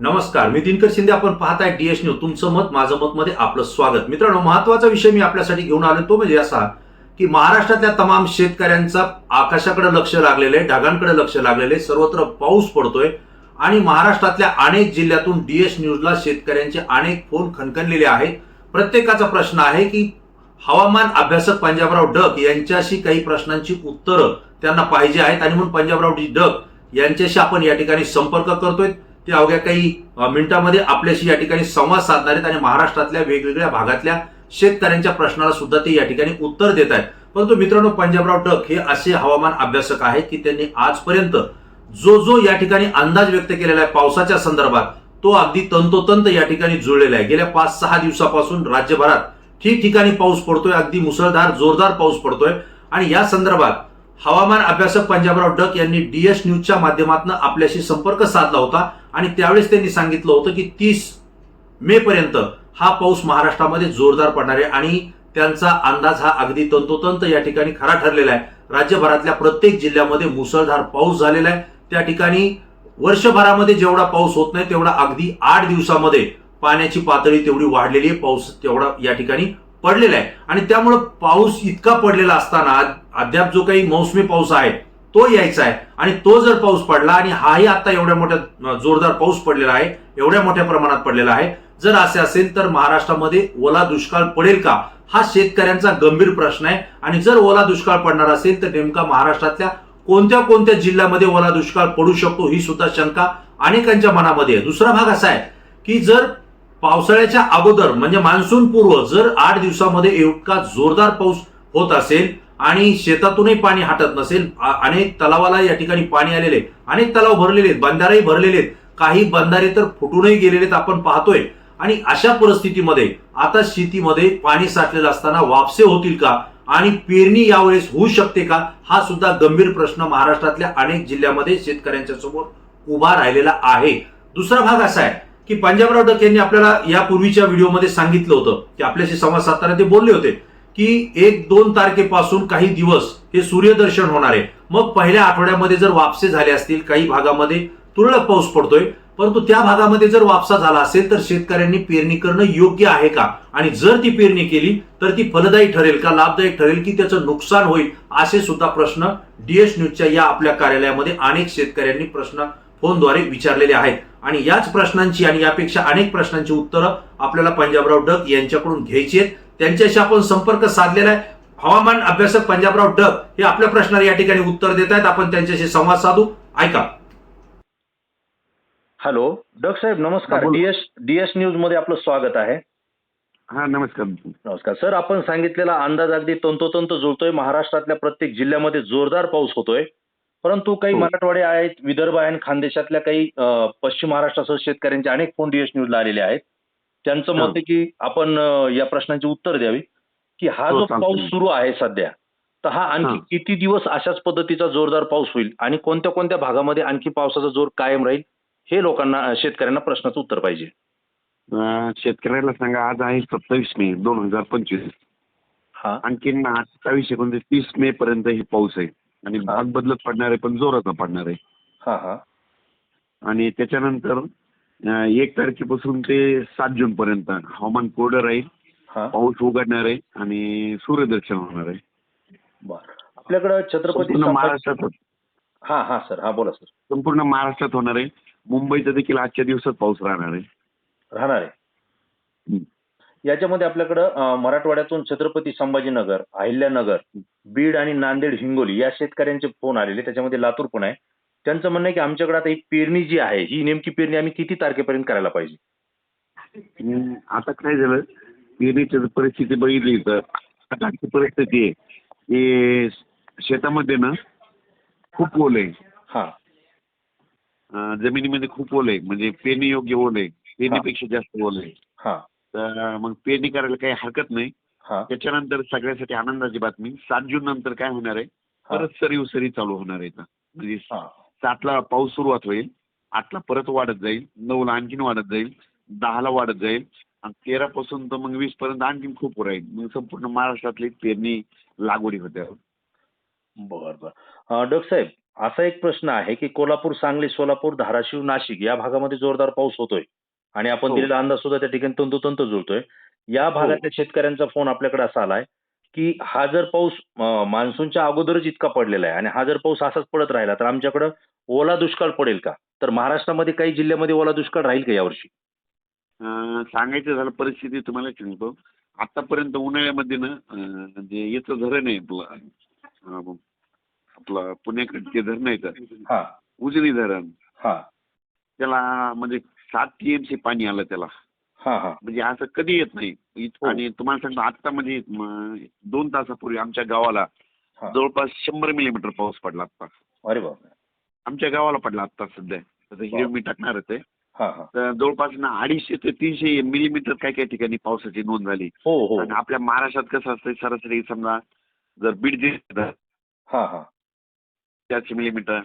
नमस्कार मी दिनकर शिंदे. आपण पाहताय डीएस न्यूज तुमचं मत माझं मत मध्ये आपलं स्वागत. मित्रांनो महत्त्वाचा विषय मी आपल्यासाठी घेऊन आलो. तो म्हणजे असा की महाराष्ट्रातल्या तमाम शेतकऱ्यांचा आकाशाकडे लक्ष लागलेलं आहे ढगांकडे लक्ष लागलेलं आहे. सर्वत्र पाऊस पडतोय आणि महाराष्ट्रातल्या अनेक जिल्ह्यातून डीएस न्यूजला शेतकऱ्यांचे अनेक फोन खणखणलेले आहेत. प्रत्येकाचा प्रश्न आहे की हवामान अभ्यासक पंजाबराव डक यांच्याशी काही प्रश्नांची उत्तरं त्यांना पाहिजे आहेत. आणि म्हणून पंजाबराव डी डक यांच्याशी आपण या ठिकाणी संपर्क करतोय. ते अवघ्या काही मिनिटांमध्ये आपल्याशी या ठिकाणी संवाद साधणार आहेत आणि महाराष्ट्रातल्या वेगवेगळ्या भागातल्या शेतकऱ्यांच्या प्रश्नाला सुद्धा ते या ठिकाणी उत्तर देत आहेत. परंतु मित्रांनो पंजाबराव टक हे असे हवामान अभ्यासक आहेत की त्यांनी आजपर्यंत जो जो या ठिकाणी अंदाज व्यक्त केलेला आहे पावसाच्या संदर्भात तो अगदी तंतोतंत या ठिकाणी जुळलेला आहे. गेल्या पाच सहा दिवसापासून राज्यभरात ठिकठिकाणी पाऊस पडतोय अगदी मुसळधार जोरदार पाऊस पडतोय. आणि या संदर्भात हवामान अभ्यासक पंजाबराव डक यांनी डीएस न्यूजच्या माध्यमातून आपल्याशी संपर्क साधला होता आणि त्यावेळेस त्यांनी सांगितलं होतं की तीस मे पर्यंत हा पाऊस महाराष्ट्रामध्ये जोरदार पडणार आहे आणि त्यांचा अंदाज हा अगदी तंतोतंत या ठिकाणी खरा ठरलेला आहे. राज्यभरातल्या प्रत्येक जिल्ह्यामध्ये मुसळधार पाऊस झालेला आहे. त्या ठिकाणी वर्षभरामध्ये जेवढा पाऊस होत नाही तेवढा अगदी आठ दिवसामध्ये पाण्याची पातळी तेवढी वाढलेली आहे. पाऊस तेवढा या ठिकाणी पडलेला आहे. आणि त्यामुळं पाऊस इतका पडलेला असताना अद्याप जो काही मौसमी पाऊस आहे तो यायचा आहे. आणि तो जर पाऊस पडला आणि हाही आता एवढ्या मोठ्या जोरदार पाऊस पडलेला आहे एवढ्या मोठ्या प्रमाणात पडलेला आहे जर असे असेल तर महाराष्ट्रामध्ये ओला दुष्काळ पडेल का? हा शेतकऱ्यांचा गंभीर प्रश्न आहे. आणि जर ओला दुष्काळ पडणार असेल तर नेमका महाराष्ट्रातल्या कोणत्या कोणत्या जिल्ह्यामध्ये ओला दुष्काळ पडू शकतो ही सुद्धा शंका अनेकांच्या मनामध्ये आहे. दुसरा भाग असा आहे की जर पावसाळ्याच्या अगोदर म्हणजे मान्सून पूर्व जर आठ दिवसामध्ये इतका जोरदार पाऊस होत असेल आणि शेतातूनही पाणी हटत नसेल अनेक तलावाला या ठिकाणी पाणी आलेले आहे. अनेक तलाव भरलेले आहेत बंधारेही भरलेले आहेत. काही बंधारे तर फुटूनही गेलेले आहेत आपण पाहतोय. आणि अशा परिस्थितीमध्ये आता शेतीमध्ये पाणी साठलेलं असताना वापसे होतील का? आणि पेरणी यावेळेस होऊ शकते का? हा सुद्धा गंभीर प्रश्न महाराष्ट्रातल्या अनेक जिल्ह्यामध्ये शेतकऱ्यांच्या समोर उभा राहिलेला आहे. दुसरा भाग असा आहे की पंजाबराव डक यांनी आपल्याला यापूर्वीच्या व्हिडिओमध्ये सांगितलं होतं की आपल्याशी संवाद साधताना ते बोलले होते की एक दोन तारखेपासून काही दिवस हे सूर्यदर्शन होणार आहे. मग पहिल्या आठवड्यामध्ये जर वापसे झाले असतील काही भागामध्ये तुरळक पाऊस पडतोय परंतु त्या भागामध्ये जर वापसा झाला असेल तर शेतकऱ्यांनी पेरणी करणं योग्य आहे का? आणि जर ती पेरणी केली तर ती फलदायी ठरेल का लाभदायी ठरेल की त्याचं नुकसान होईल असे सुद्धा प्रश्न डीएस न्यूजच्या या आपल्या कार्यालयामध्ये अनेक शेतकऱ्यांनी प्रश्न फोनद्वारे विचारलेले आहेत. आणि याच प्रश्नांची आणि यापेक्षा अनेक प्रश्नांची उत्तरं आपल्याला पंजाबराव डक यांच्याकडून घ्यायची आहेत. त्यांच्याशी आपण संपर्क साधलेला आहे. हवामान अभ्यासक पंजाबराव डक हे आपल्या प्रश्नाला या ठिकाणी उत्तर देत आहेत. आपण त्यांच्याशी संवाद साधू. ऐका. हॅलो. डग साहेब नमस्कार. डीएस डीएस न्यूजमध्ये आपलं स्वागत आहे. हा नमस्कार. नमस्कार. सर आपण सांगितलेला अंदाज अगदी तंतोतंत जुळतोय. महाराष्ट्रातल्या प्रत्येक जिल्ह्यामध्ये जोरदार पाऊस होतोय. परंतु काही हो. मराठवाडे आहेत विदर्भ आहे आणि खानदेशातल्या काही अं, पश्चिम महाराष्ट्रासह शेतकऱ्यांचे अनेक फोन डीएस न्यूजला आलेले आहेत त्यांचं हा. मत आहे की आपण अं, या प्रश्नांची उत्तर द्यावी की हा हो, जो. पाऊस सुरू आहे सध्या तर हा आणखी हा. किती दिवस अशाच पद्धतीचा जोरदार पाऊस होईल आणि कोणत्या कोणत्या भागामध्ये आणखी पावसाचा जोर कायम राहील हे लोकांना अं, शेतकऱ्यांना प्रश्नाचं उत्तर पाहिजे अं, शेतकऱ्याला सांगा आज आहे सत्तावीस मे दोन हजार पंचवीस हा आणखीन अठ्ठावीस एकोणतीस तीस मे पर्यंत हे पाऊस आहे आणि. भाग बदलत पडणार आहे पण जोराचा पडणार. आहे हा हा. आणि त्याच्यानंतर अं, एक तारखेपासून ते सात जून पर्यंत हवामान कोरडं राहील. हा. पाऊस उघडणार आहे आणि सूर्यदर्शन होणार आहे. बर. आपल्याकडं छत्रपती संपूर्ण संभाजी महाराष्ट्रात हा हा सर. हा बोला सर. संपूर्ण महाराष्ट्रात होणार आहे. मुंबईचा देखील आजच्या दिवसात पाऊस राहणार आहे. राहणार आहे. हं. याच्यामध्ये आपल्याकडं मराठवाड्यातून छत्रपती संभाजीनगर अहिल्यानगर बीड आणि नांदेड हिंगोली या शेतकऱ्यांचे फोन आलेले. त्याच्यामध्ये लातूर पण आहे. त्यांचं म्हणणं आहे की आमच्याकडे आता ही पेरणी जी आहे ही नेमकी पेरणी आम्ही किती तारखेपर्यंत करायला पाहिजे? हम्म, आता काय झालं? पेरणीची जर परिस्थिती बघितली तर आता आजची परिस्थिती आहे. की शेतामध्ये ना खूप ओल आहे. हा. अं, जमिनीमध्ये खूप ओल आहे. म्हणजे पेरणी योग्य ओल आहे. पेरणीपेक्षा जास्त ओल आहे. हा. तर मग पेरणी करायला काही हरकत नाही. हा. त्याच्यानंतर सगळ्यासाठी आनंदाची बातमी. सात जून नंतर काय होणार आहे. परत सरी सरी चालू होणार आहे. म्हणजे सातला पाऊस सुरुवात होईल आठला परत वाढत जाईल नऊला आणखीन वाढत जाईल दहाला वाढत जाईल आणि तेरा पासून तर मग वीस पर्यंत आणखीन खूप राहील मग संपूर्ण महाराष्ट्रातली पेरणी लागवडी होते बर बर. डग साहेब असा एक प्रश्न आहे की कोल्हापूर सांगली सोलापूर धाराशिव नाशिक या भागामध्ये जोरदार पाऊस होतोय. आणि आपण हो. दिलेला अंदाज सुद्धा त्या ठिकाणी तंतोतंत जुळतोय. या भागातल्या शेतकऱ्यांचा फोन आपल्याकडे असा आलाय की हा जर पाऊस मान्सूनच्या अगोदरच इतका पडलेला आहे आणि हा जर पाऊस असाच पडत राहिला तर आमच्याकडं ओला दुष्काळ पडेल का? तर महाराष्ट्रामध्ये काही जिल्ह्यामध्ये ओला दुष्काळ राहील का यावर्षी? सांगायचं झालं परिस्थिती तुम्हाला सांगतो. आतापर्यंत उन्हाळ्यामध्ये ना अं, जे याचं धरण आहे आपलं आपलं पुण्याकडचे धरण आहे तर हा. उजनी धरण. हा. त्याला म्हणजे सात टीएमसी पाणी आलं त्याला. हा हा. म्हणजे असं कधी येत नाही. हो. आणि तुम्हाला सांगतो आता म्हणजे दोन तासापूर्वी आमच्या गावाला. जवळपास शंभर मिलीमीटर पाऊस पडला आता अरे आमच्या गावाला पडला आता सध्या. आता हे वा. मी हा हा. तर जवळपास ना अडीचशे ते तीनशे मिलीमीटर काही काही ठिकाणी पावसाची नोंद झाली. हो हो. आणि आपल्या महाराष्ट्रात कसं असतं सरासरी समजा जर बीड जिल्ह्यात हा हा. चारशे मिलीमीटर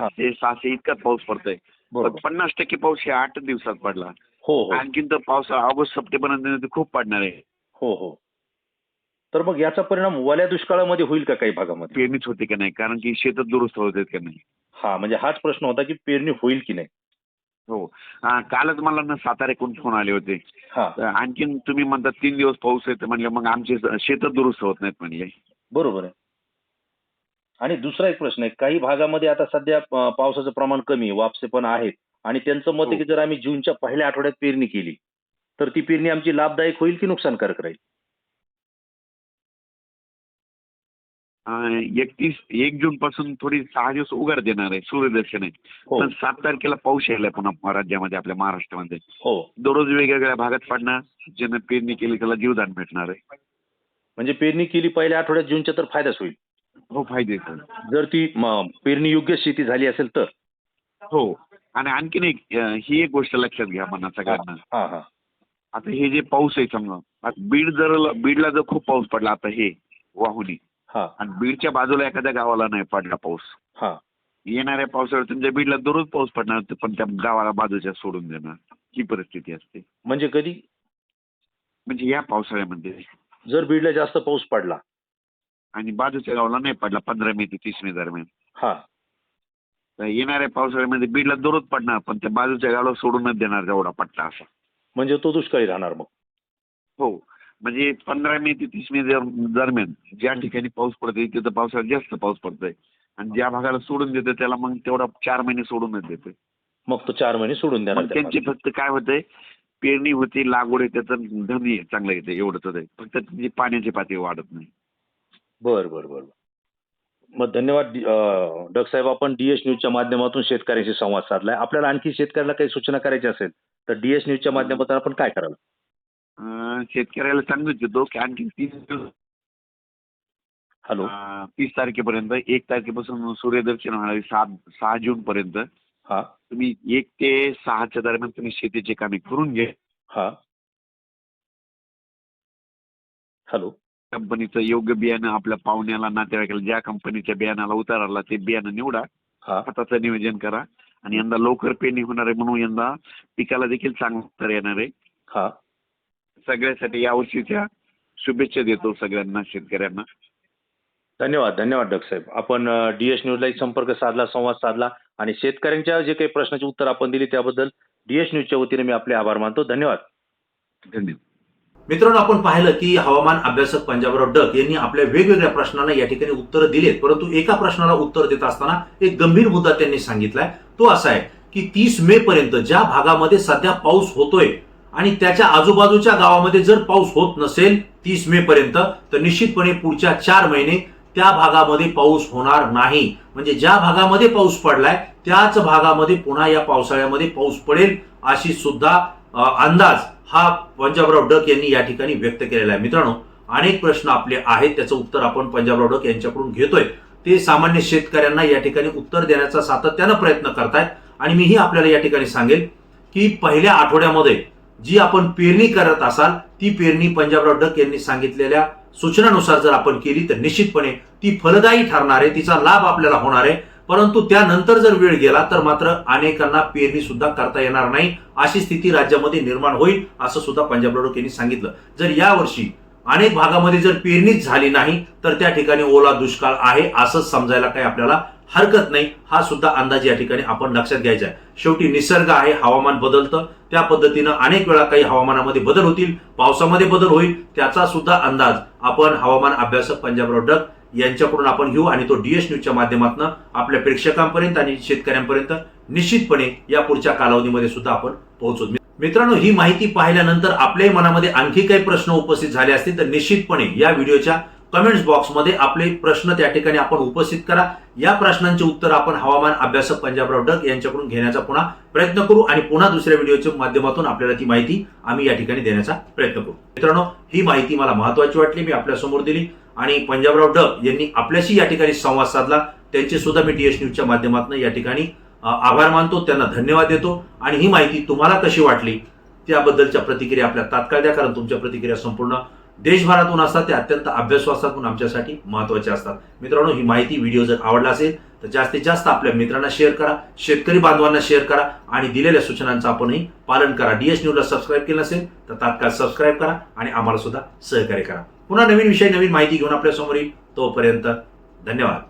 पाचशे सहाशे इतकाच पाऊस पडतोय. पन्नास टक्के पाऊस हे आठ दिवसात पडला. हो हो. आणखीन तर पावसा ऑगस्ट सप्टेंबर नंतर खूप पडणार आहे. हो हो. तर मग याचा परिणाम ओल्या दुष्काळामध्ये होईल का काही भागामध्ये? पेरणीच होते का नाही? कारण की शेतात दुरुस्त होत का नाही? हा म्हणजे हाच प्रश्न होता की पेरणी होईल की नाही? हो. कालच मला ना साताऱ्याकडून फोन आले होते. हा. आणखीन तुम्ही म्हणता तीन दिवस पाऊस आहे म्हणले मग आमचे शेतात दुरुस्त होत नाहीत म्हणले. बरोबर आहे. आणि दुसरा एक प्रश्न आहे काही भागामध्ये आता सध्या अं, पावसाचं प्रमाण कमी आहे, वापसे पण आहेत. आणि त्यांचं मत आहे हो. की जर आम्ही जूनच्या पहिल्या आठवड्यात पेरणी केली तर ती पेरणी आमची लाभदायक होईल की नुकसानकारक राहील? एकतीस एक जून पासून थोडी सहा दिवस उघड देणार आहे सूर्यदर्शन आहे. हो. पण सात तारखेला पाऊस यायला पुन्हा राज्यामध्ये आपल्या महाराष्ट्रामध्ये. हो. दररोज वेगवेगळ्या भागात पडणार ज्यानं पेरणी केली त्याला जीवदान भेटणार आहे. म्हणजे पेरणी केली पहिल्या आठवड्यात जूनच्या तर फायदाच होईल. हो फायदे आहेत. जर ती म, पेरणी योग्य शेती झाली असेल तर? हो. आणि आणखीन एक अं, ही एक गोष्ट लक्षात घ्या म्हणा सगळ्यांना हा हा. आता हे जे पाऊस आहे समजा आता बीड जर बीडला जर खूप पाऊस पडला आता हे वाहुनी हा. आणि बीडच्या बाजूला एखाद्या गावाला नाही पडला पाऊस. हा. येणाऱ्या पावसाळ्यात तुमच्या बीडला दररोज पाऊस पडणार पण त्या गावाला बाजूच्या सोडून देणार. ही परिस्थिती असते. म्हणजे कधी? म्हणजे या पावसाळ्यामध्ये. जर बीडला जास्त पाऊस पडला आणि बाजूच्या गावाला नाही पडला पंधरा मे ते तीस मे दरम्यान. हा. तर येणाऱ्या पावसाळ्यामध्ये बीडला दररोज पडणार पण त्या बाजूच्या गावाला सोडूनच देणार जेवढा पट्टा असा. म्हणजे तो दुष्काळी राहणार मग. हो. म्हणजे पंधरा मे ते तीस मे दर- दरम्यान ज्या ठिकाणी पाऊस पडतोय तिथं पावसाळ्यात जास्त पाऊस पडतोय. आणि ज्या भागाला सोडून देतोय त्याला मग तेवढा चार महिने सोडूनच देतोय. मग तो चार महिने सोडून देणार मग त्यांची. फक्त काय होतंय पेरणी होते लागवड आहे त्याचं धन चांगलं येते एवढंच होतंय. फक्त त्याची पाण्याची पातळी वाढत नाही. बर बर बर मग धन्यवाद डी- अं, डग साहेब. आपण डीएस न्यूजच्या माध्यमातून शेतकऱ्यांशी संवाद साधलाय. आपल्याला आणखी शेतकऱ्याला काही सूचना करायची असेल तर डीएस न्यूजच्या माध्यमातून आपण काय कराल? अं, शेतकऱ्याला सांगूच देतो की आणखी तीन दिवस हॅलो. अं, तीस तारखेपर्यंत एक तारखेपासून सूर्यदर्शन होणार आहे सात सहा जून पर्यंत हा. तुम्ही एक ते सहाच्या दरम्यान तुम्ही शेतीची कामे करून घ्या. हा. हॅलो. कंपनीचं योग्य बियाणं आपल्या पाहुण्याला नातेवाईकाला ज्या कंपनीच्या बियाणाला उताराला ते बियाणं निवडा. हा. खताचं नियोजन करा. आणि यंदा लवकर पेरणी होणार आहे म्हणून यंदा पिकाला देखील चांगला उत्तर येणार आहे. हा. सगळ्यासाठी यावर्षीच्या शुभेच्छा देतो सगळ्यांना शेतकऱ्यांना. धन्यवाद धन्यवाद डग साहेब. आपण डीएस न्यूजला एक संपर्क साधला संवाद साधला आणि शेतकऱ्यांच्या जे काही प्रश्नाची उत्तर आपण दिली त्याबद्दल डीएस न्यूजच्या वतीने मी आपले आभार मानतो. धन्यवाद. धन्यवाद. मित्रांनो आपण पाहिलं की हवामान अभ्यासक पंजाबराव डक यांनी आपल्या वेगवेगळ्या प्रश्नांना या ठिकाणी उत्तरं दिलेत परंतु एका प्रश्नाला उत्तर देत असताना एक गंभीर मुद्दा त्यांनी सांगितलाय. तो असा आहे की तीस मे पर्यंत ज्या भागामध्ये सध्या पाऊस होतोय आणि त्याच्या आजूबाजूच्या गावामध्ये जर पाऊस होत नसेल तीस मे पर्यंत तर निश्चितपणे पुढच्या चार महिने त्या भागामध्ये पाऊस होणार नाही. म्हणजे ज्या भागामध्ये पाऊस पडलाय त्याच भागामध्ये पुन्हा या पावसाळ्यामध्ये पाऊस पडेल अशी सुद्धा अंदाज हा पंजाबराव डक यांनी या ठिकाणी व्यक्त केलेला आहे. मित्रांनो अनेक प्रश्न आपले आहेत त्याचं उत्तर आपण पंजाबराव डक यांच्याकडून घेतोय. ते सामान्य शेतकऱ्यांना या ठिकाणी उत्तर देण्याचा सातत्यानं प्रयत्न करतायत. आणि मीही आपल्याला या ठिकाणी सांगेल की पहिल्या आठवड्यामध्ये जी आपण पेरणी करत असाल ती पेरणी पंजाबराव डक यांनी सांगितलेल्या सूचनानुसार जर आपण केली तर निश्चितपणे ती फलदायी ठरणार आहे तिचा लाभ आपल्याला होणार आहे. परंतु त्यानंतर जर वेळ गेला तर मात्र अनेकांना पेरणी सुद्धा करता येणार नाही. अशी स्थिती राज्यामध्ये निर्माण होईल असं सुद्धा पंजाब डक यांनी सांगितलं. जर यावर्षी अनेक भागामध्ये जर पेरणीच झाली नाही तर त्या ठिकाणी ओला दुष्काळ आहे असंच समजायला काही आपल्याला हरकत नाही. हा सुद्धा अंदाज या ठिकाणी आपण लक्षात घ्यायचा आहे. शेवटी निसर्ग आहे हवामान बदलतं. त्या पद्धतीनं अनेक वेळा काही हवामानामध्ये बदल होतील पावसामध्ये बदल होईल त्याचा सुद्धा अंदाज आपण हवामान अभ्यासक पंजाबराव डक यांच्याकडून आपण घेऊ आणि तो डीएस न्यूजच्या माध्यमातून आपल्या प्रेक्षकांपर्यंत आणि शेतकऱ्यांपर्यंत निश्चितपणे या पुढच्या कालावधीमध्ये सुद्धा आपण पोहोचू. मित्रांनो ही माहिती पाहिल्यानंतर आपल्याही मनामध्ये आणखी काही प्रश्न उपस्थित झाले असतील तर निश्चितपणे या व्हिडिओच्या कमेंट्स बॉक्समध्ये आपले प्रश्न त्या ठिकाणी आपण उपस्थित करा. या प्रश्नांचे उत्तर आपण हवामान अभ्यासक पंजाबराव डग यांच्याकडून घेण्याचा पुन्हा प्रयत्न करू आणि पुन्हा दुसऱ्या व्हिडिओच्या माध्यमातून आपल्याला ती माहिती आम्ही या ठिकाणी देण्याचा प्रयत्न करू. मित्रांनो ही माहिती मला महत्वाची वाटली मी आपल्यासमोर दिली. आणि पंजाबराव ड यांनी आपल्याशी या ठिकाणी संवाद साधला. त्यांचे सुद्धा मी टीएस न्यूजच्या माध्यमातून या ठिकाणी आभार मानतो. त्यांना धन्यवाद देतो. आणि ही माहिती तुम्हाला कशी वाटली? त्याबद्दलच्या प्रतिक्रिया आपल्या तात्काळ द्या कारण तुमच्या प्रतिक्रिया संपूर्ण देशभरातून असतात. त्या अत्यंत अभ्यासवासातून आमच्यासाठी महत्त्वाच्या असतात. मित्रांनो ही माहिती व्हिडिओ जर आवडला असेल तर जास्तीत जास्त आपल्या मित्रांना शेअर करा शेतकरी बांधवांना शेअर करा आणि दिलेल्या सूचनांचं आपणही पालन करा. डीएस न्यूजला सबस्क्राईब केलं असेल तर तात्काळ सबस्क्राईब करा आणि आम्हाला सुद्धा सहकार्य करा. पुन्हा नवीन विषय नवीन माहिती घेऊन आपल्यासमोर येईल तोपर्यंत धन्यवाद.